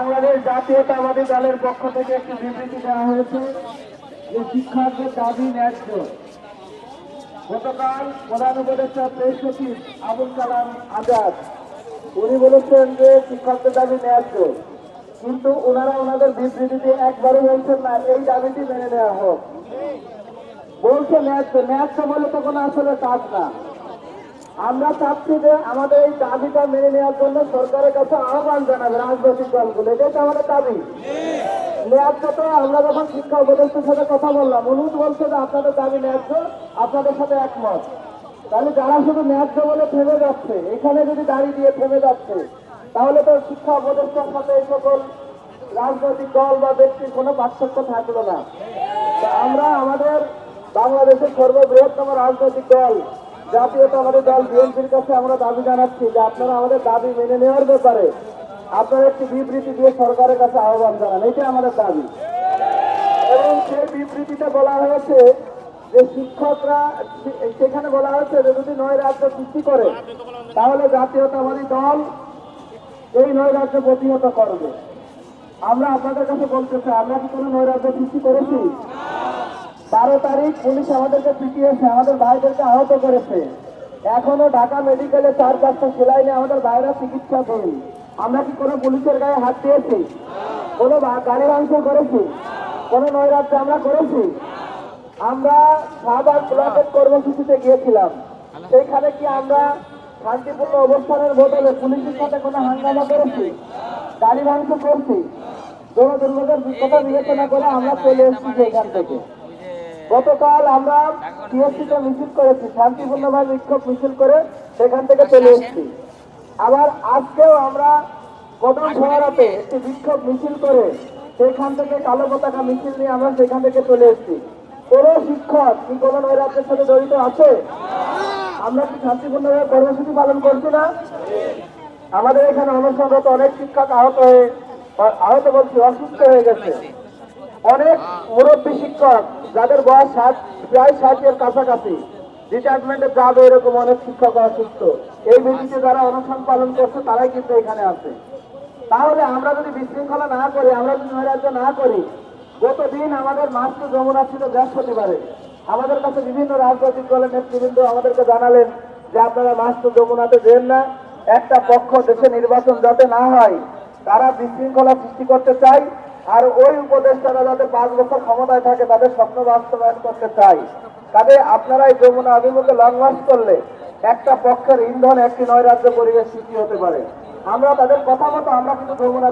বাংলাদেশ জাতীয়তাবাদী দলের পক্ষ থেকে একটি বিবৃতি দেওয়া হয়েছে যে শিক্ষার্থীর দাবি ন্যায্য। গতকাল প্রধান উপদেষ্টা প্রেস সচিব আবুল কালাম আজাদ, উনি বলেছেন যে শিক্ষার্থীর দাবি ন্যায্য। কিন্তু ওনারা ওনাদের বিবৃতিতে একবারও বলছেন না, এই দাবিটি মেনে নেওয়া হোক। বলছে ন্যায্য। ন্যায্য বলে তো কোনো আসলে কাজ না। আমরা চাচ্ছি যে আমাদের এই দাবিটা মেনে নেওয়ার জন্য সরকারের কাছে আহ্বান জানাবে রাজনৈতিক দলগুলো। এটাই তো আমাদের দাবি। ন্যায্য তো আমরা যখন শিক্ষা উপদেষ্টার সাথে কথা বললাম অনুরোধ বলছে যে আপনাদের দাবি ন্যায্য, আপনাদের সাথে একমত। তাহলে যারা শুধু ন্যায্য বলে থেমে যাচ্ছে, এখানে যদি দাঁড়িয়ে দিয়ে থেমে যাচ্ছে, তাহলে তো শিক্ষা উপদেষ্টার সাথে এই সকল রাজনৈতিক দল বা ব্যক্তির কোনো পার্থক্য থাকল না। আমরা আমাদের বাংলাদেশের সর্ববৃহত্তম রাজনৈতিক দল জাতীয়তাবাদী দল বিএনপির কাছে আমরা দাবি জানাচ্ছি যে আপনারা আমাদের দাবি মেনে নেওয়ার ব্যাপারে আপনারা একটি বিবৃতি দিয়ে সরকারের কাছে আহ্বান জানান। এটাই আমাদের দাবি। এবং সেই বিবৃতিতে বলা হয়েছে যে শিক্ষকরা সেখানে বলা হয়েছে যে যদি নয় রাজ্য সৃষ্টি করে, তাহলে জাতীয়তাবাদী দল এই নয় রাজ্য প্রতিহত করবে। আমরা আপনাদের কাছে বলতে চাই, আমরা কি কোনো নয় রাজ্য সৃষ্টি করেছি? বারো তারিখ পুলিশ আমাদেরকে পিটিয়েছে, আমাদের ভাইদেরকে আহত করেছে। এখনও ঢাকা মেডিকেলে চার পাঁচটা সেলাই নিয়ে আমাদের ভাইরা চিকিৎসা করি আমরা কি কোনো পুলিশের গায়ে হাত দিয়েছি? কোনো গাড়ি ভাঙচুর করেছি? কোনো নৈরাজ্য আমরা করেছি? আমরা শাহবাগ ব্লকের কর্মসূচিতে গিয়েছিলাম। সেইখানে কি আমরা শান্তিপূর্ণ অবস্থানের বদলে পুলিশের সাথে কোনো হাঙ্গামা করেছি? গাড়ি ভাঙচুর করছি? কোনো দুর্যোগের কথা বিবেচনা করে আমরা চলে এসেছি এখান থেকে। গতকাল আমরা টিএসসিতে মিছিল করেছি শান্তিপূর্ণভাবে বিক্ষোভ মিছিল করে সেখান থেকে চলে এসেছি। আবার আজকেও আমরা কদম ফোয়ারাতে একটি বিক্ষোভ মিছিল করে সেখান থেকে কালো পতাকা মিছিল নিয়ে আমরা সেখান থেকে চলে এসেছি। কোন শিক্ষক কি কোন নৈরাজ্যের সাথে জড়িত আছে? আমরা কি শান্তিপূর্ণভাবে কর্মসূচি পালন করছি না? আমাদের এখানে অনুষ্ঠানরত অনেক শিক্ষক আহত হয়ে আহত বলছি অসুস্থ হয়ে গেছে। অনেক মুরব্বী শিক্ষক যাদের বয়স ষাট প্রায় ষাটের কাছাকাছি। ডিপার্টমেন্টে যাবে এরকম অনেক শিক্ষক অসুস্থ। এই ভিত্তিতে যারা অনুষ্ঠান পালন করছে তারাই কিন্তু এখানে আছে। তাহলে আমরা যদি বিশৃঙ্খলা না করি আমরা যদি নৈরাজ্য না করি গতদিন আমাদের মাস্টার যমুনা ছিল বৃহস্পতিবারে। আমাদের কাছে বিভিন্ন রাজনৈতিক দলের নেতৃবৃন্দ আমাদেরকে জানালেন যে আপনারা মাস্টার যমুনাতে যেন না একটা পক্ষ দেশে নির্বাচন যাতে না হয় তারা বিশৃঙ্খলা সৃষ্টি করতে চায়। আর ওই উপদেষ্টারা যাতে পাঁচ বছর ক্ষমতায় থাকে, তাদের স্বপ্ন বাস্তবায়ন করতে চাই। কাজে আপনারা এই যমুনা অভিমুখে লং মার্চ করলে একটা পক্ষের ইন্ধন, একটি নয় রাজ্য পরিবেশ সৃষ্টি হতে পারে। আমরা তাদের কথা মতো আমরা কিন্তু যমুনা